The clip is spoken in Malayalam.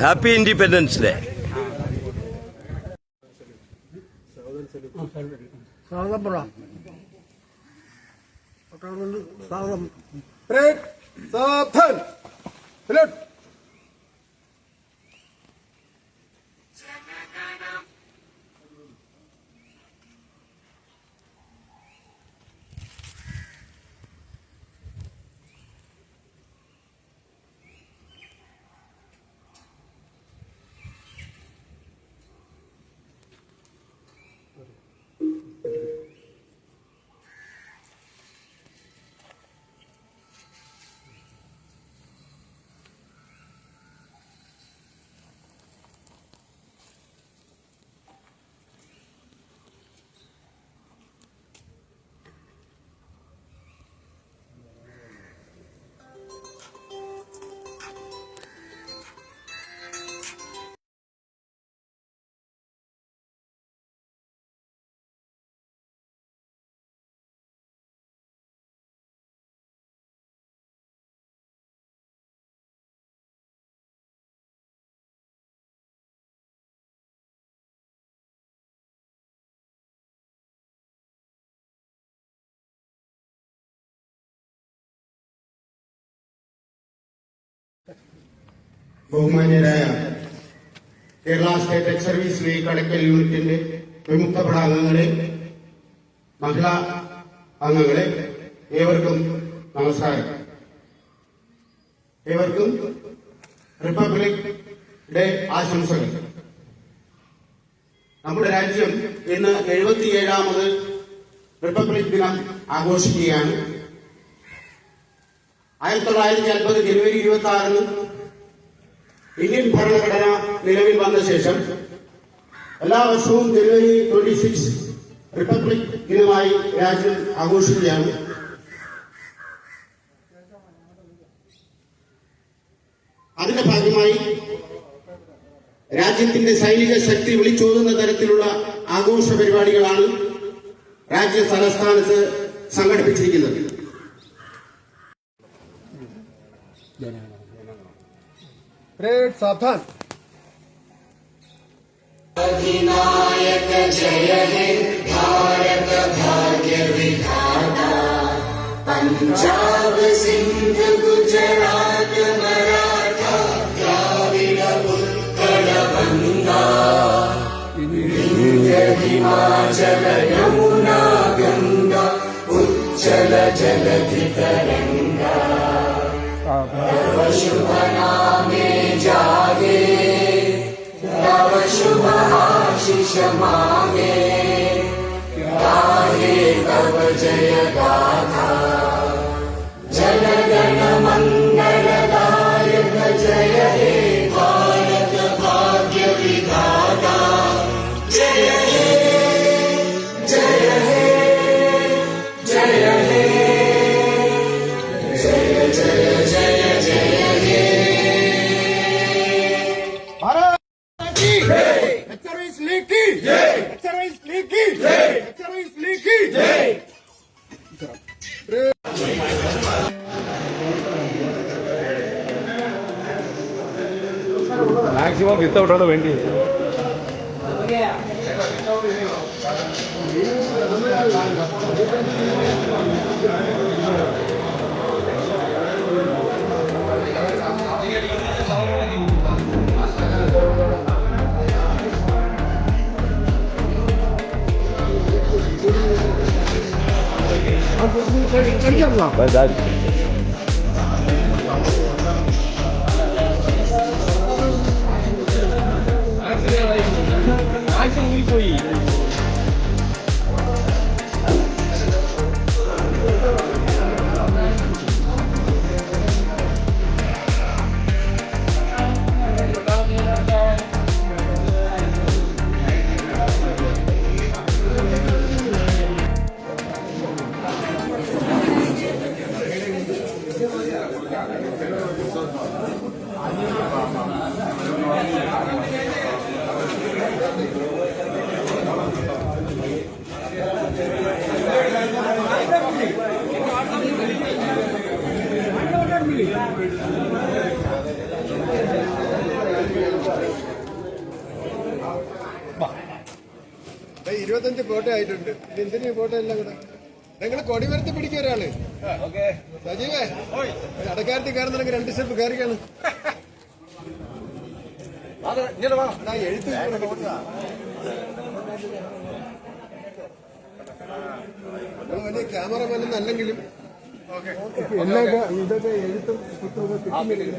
ഹാപ്പി ഇൻഡിപെൻഡൻസ് ഡേ സ്വാഗതം പറ സ്വാഗതം Break. ബഹുമാന്യരായ Kerala state ex service league Kadakkal യൂണിറ്റിന്റെ വിമുക്തപ്പെട്ട അംഗങ്ങളെ മഹിളാ അംഗങ്ങളെ ഏവർക്കും നമസ്കാരം. ഏവർക്കും റിപ്പബ്ലിക് ഡേ ആശംസകൾ. നമ്മുടെ രാജ്യം ഇന്ന് എഴുപത്തിയേഴാമത് റിപ്പബ്ലിക് ദിനം ആഘോഷിക്കുകയാണ്. ആയിരത്തി തൊള്ളായിരത്തി അൻപത് ജനുവരി ഇരുപത്തി ആറിന് ഇന്ത്യൻ ഭരണഘടന നിലവിൽ വന്ന ശേഷം എല്ലാ വർഷവും ജനുവരി ട്വന്റി സിക്സ് റിപ്പബ്ലിക് ദിനമായി രാജ്യം ആഘോഷിക്കുകയാണ്. അതിന്റെ ഭാഗമായി രാജ്യത്തിന്റെ സൈനിക ശക്തി വിളിച്ചോതുന്ന തരത്തിലുള്ള ആഘോഷ പരിപാടികളാണ് രാജ്യ തലസ്ഥാനത്ത് സംഘടിപ്പിച്ചിരിക്കുന്നത്. Break. Saatan. पंजाब सिंध गुजरात मराठा द्राविड उत्कल गंगा विंध्य हिमाचल यमुना गंगा उच्चल जलधि तरंगा शुभ नामे आशीष मागे गाहे तव जय మాక్సిమం వితౌట్ అవడం ఏంటి Thank you. Verdade. ഇരുപത്തഞ്ച് ഫോട്ടോ ആയിട്ടുണ്ട്. എന്തിനു ഫോട്ടോ എല്ലാം കൂടെ നിങ്ങൾ കൊടി വരുത്തി പിടിക്കും ഒരാൾ. സജീവേ അടക്കാരത്തിൽ കയറുന്നുണ്ടെങ്കിൽ രണ്ട് സ്റ്റെപ്പ് കയറിക്കാണ്. എടാ, എഴുത്ത് വലിയ ക്യാമറമാനൊന്നും അല്ലെങ്കിലും. എല്ലാ ഇതൊക്കെ എഴുത്തും കിട്ടുന്നില്ല